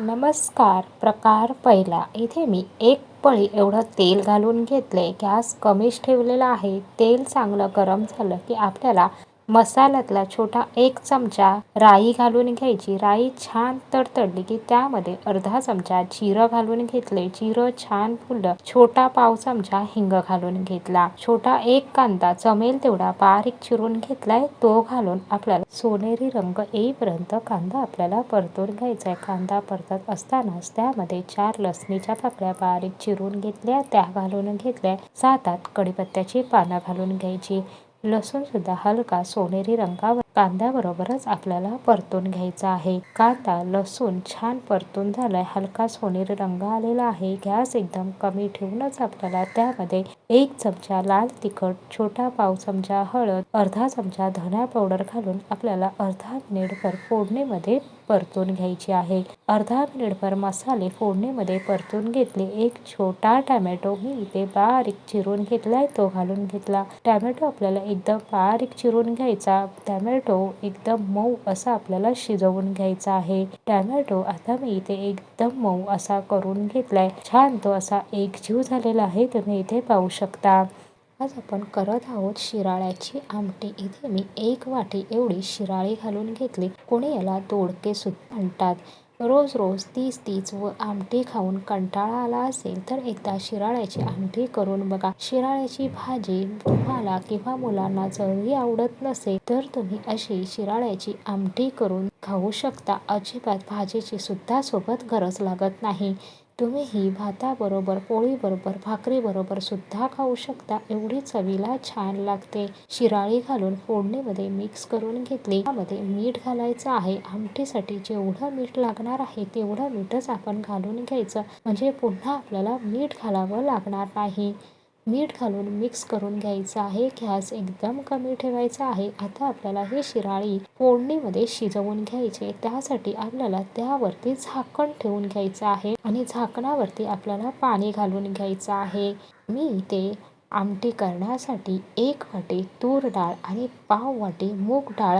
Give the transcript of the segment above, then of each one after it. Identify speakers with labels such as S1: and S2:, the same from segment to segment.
S1: नमस्कार प्रकार पहिला. इथे मी एक पळी एवढं तेल घालून घेतले गॅस कमीच ठेवलेला आहे. तेल चांगलं गरम झालं की आपल्याला मसाल्यातला छोटा एक चमचा राई घालून घ्यायची. राई छान तडतडली की त्यामध्ये अर्धा चमचा जिरं घालून घेतले. जिरं छान फुललं. छोटा पाव चमचा हिंग घालून घेतला. छोटा एक कांदा जमेल तेवढा बारीक चिरून घेतलाय. तो घालून आपल्याला सोनेरी रंग येईपर्यंत कांदा आपल्याला परतून घ्यायचा आहे कांदा परतत असतानाच त्यामध्ये चार लसणीच्या पाकळ्या बारीक चिरून घेतल्या. त्या घालून घेतल्या. सात आठ कडीपत्त्याची पानं घालून घ्यायची. लसूणसुद्धा हलका सोनेरी रंगावर कांद्याबरोबरच आपल्याला परतून घ्यायचा आहे. कांदा लसूण छान परतून झालाय. हलका सोनेरी रंग आलेला आहे. गॅस एकदम कमी ठेवूनच आपल्याला त्यामध्ये एक चमचा लाल तिखट छोटा पाव चमचा हळद अर्धा चमचा धना पावडर घालून आपल्याला अर्धा मिनिटभर फोडणीमध्ये परतून घ्यायची आहे. अर्धा मिनिटभर मसाले फोडणीमध्ये परतून घेतले. एक छोटा टॅमॅटो मी इथे बारीक चिरून घेतलाय. तो घालून घेतला. टॅमॅटो आपल्याला एकदम बारीक चिरून घ्यायचा. टॅमॅटो एकदम मऊ असा आपल्याला शिजवून घ्यायचा आहे. टॅमॅटो आता मी इथे एकदम मऊ असा करून घेतलाय. छान तो असा एकजीव झालेला आहे तुम्ही इथे पाहू शकता. आज आपण करत आहोत शिराळ्याची आमटी. इथे मी एक वाटी एवढी शिराळी घालून घेतली. कोणी याला दोडके सुद्धा म्हणतात. रोज रोज तीच तीच व आमटी खाऊन कंटाळा आला असेल तर एकदा शिराळ्याची आमटी करून बघा. शिराळ्याची भाजी तुम्हाला किंवा मुलांना चवही आवडत नसेल तर तुम्ही अशी शिराळ्याची आमटी करून खाऊ शकता. अजिबात भाजीची सुद्धा सोबत गरज लागत नाही. तुम्ही ही भाताबरोबर पोळीबरोबर भाकरीबरोबर सुद्धा खाऊ शकता. एवढी चवीला छान लागते. शिराळी घालून फोडणीमध्ये मिक्स करून घेतली. त्यामध्ये मीठ घालायचं आहे. आमटीसाठी जेवढं मीठ लागणार आहे तेवढं मीठच आपण घालून घ्यायचं. म्हणजे पुन्हा आपल्याला मीठ घालावं लागणार नाही. मीठ घालून मिक्स करून घ्यायचं आहे. गॅस एकदम कमी ठेवायचा आहे. आता आपल्याला हे शिराळी फोडणीमध्ये शिजवून घ्यायचे. त्यासाठी आपल्याला त्यावरती झाकण ठेवून घ्यायचं आहे आणि झाकणावरती आपल्याला पाणी घालून घ्यायचं आहे. मी इथे आमटी करण्यासाठी एक वाटी तूर डाळ आणि पाव वाटी मूग डाळ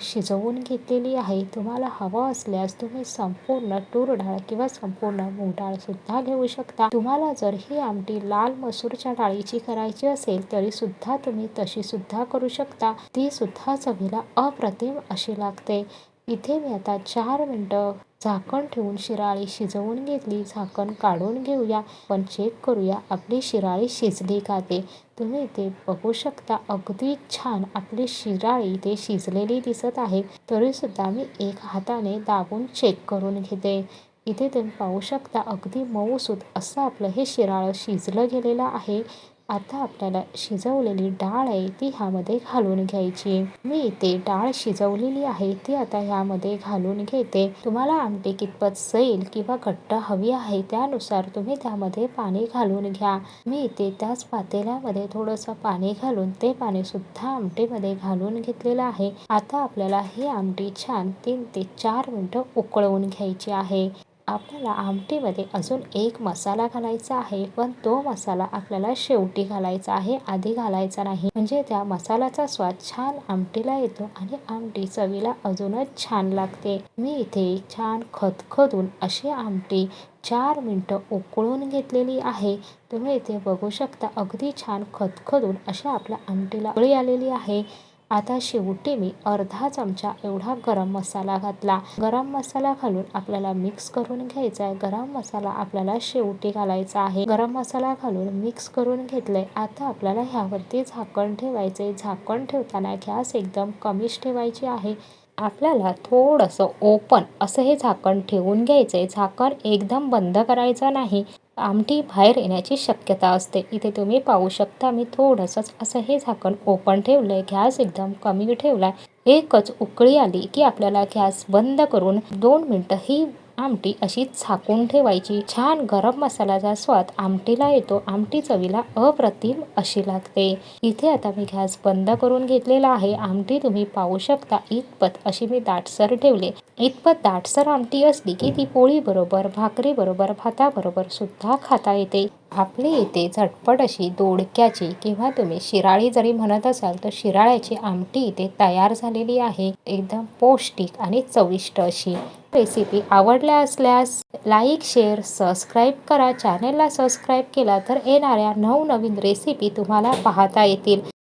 S1: शिजवून घेतलेली आहे. तुम्हाला हवं असल्यास तुम्ही संपूर्ण तूर डाळ किंवा संपूर्ण मूग डाळ सुद्धा घेऊ शकता. तुम्हाला जर ही आमटी लाल मसूरच्या डाळीची करायची असेल तरी सुद्धा तुम्ही तशी सुद्धा करू शकता. ती सुद्धा चवीला अप्रतिम अशी लागते. इथे मी आता चार मिनटं झाकण ठेवून शिराळी शिजवून घेतली. झाकण काढून घेऊया. पण चेक करूया आपली शिराळी शिजली का ते. तुम्ही इथे बघू शकता. अगदी छान आपली शिराळी इथे शिजलेली दिसत आहे. तरीसुद्धा मी एक हाताने दाबून चेक करून घेते. इथे तुम्ही पाहू शकता अगदी मऊसूत असं आपलं हे शिराळं शिजलं गेलेलं आहे. आता आपल्याला शिजवलेली डाळ आहे ती ह्यामध्ये घालून घ्यायची. मी इथे डाळ शिजवलेली आहे ती आता ह्यामध्ये घालून घेते. तुम्हाला आमटी कितपत सैल किंवा घट्ट हवी आहे त्यानुसार तुम्ही त्यामध्ये पाणी घालून घ्या. मी इथे त्याच पातेल्यामध्ये थोडंसं पाणी घालून ते पाणी सुद्धा आमटीमध्ये घालून घेतलेलं आहे. आता आपल्याला ही आमटी छान तीन ते चार मिनटं उकळवून घ्यायची आहे. आपल्याला आमटीमध्ये अजून एक मसाला घालायचा आहे पण तो मसाला आपल्याला शेवटी घालायचा आहे आधी घालायचा नाही. म्हणजे त्या मसाल्याचा स्वाद छान आमटीला येतो आणि आमटी चवीला अजूनच छान लागते. मी इथे छान खतखतून अशी आमटी चार मिनटं उकळून घेतलेली आहे. तुम्ही इथे बघू शकता अगदी छान खतखतून अशा आपल्या आमटीला उकळी आलेली आहे. आता शेवटी मी अर्धा चमचा एवढा गरम मसाला घातला. गरम मसाला घालून आपल्याला मिक्स करून घ्यायचा आहे गरम मसाला आपल्याला शेवटी घालायचा आहे. गरम मसाला घालून मिक्स करून घेतलंय. आता आपल्याला ह्यावरती झाकण ठेवायचे झाकण ठेवताना गॅस एकदम कमीच ठेवायची आहे. आपल्याला थोडंसं ओपन असं हे झाकण ठेवून घ्यायचं आहे झाकण एकदम बंद करायचं नाही. आमटी बाहेर येण्याची शक्यता असते. इथे तुम्ही पाहू शकता मी थोडंसंच असं हे झाकण ओपन ठेवलं आहे गॅस एकदम कमी ठेवला आहे एकच उकळी आली की आपल्याला गॅस बंद करून दोन मिनटं ही आमटी अशी झाकून ठेवायची. छान गरम मसाल्याचा स्वाद आमटीला येतो. आमटी चवीला अप्रतिम अशी लागते. इथे आता मी गॅस बंद करून घेतलेला आहे. आमटी तुम्ही पाहू शकता. इतपत अशी मी दाटसर ठेवले. इतपत दाटसर आमटी असली की ती पोळी बरोबर भाकरी बरोबर भाताबरोबर सुद्धा खाता येते. आपली इथे झटपट अशी दोडक्याची किंवा तुम्ही शिराळी जरी म्हणत असाल तर शिराळ्याची आमटी इथे तयार झालेली आहे. एकदम पौष्टिक आणि चविष्ट अशी. रेसिपी आवडल्या असल्यास लाईक शेअर सबस्क्राईब करा. चॅनेलला सबस्क्राईब केला तर येणाऱ्या नवनवीन रेसिपी तुम्हाला पाहता येतील.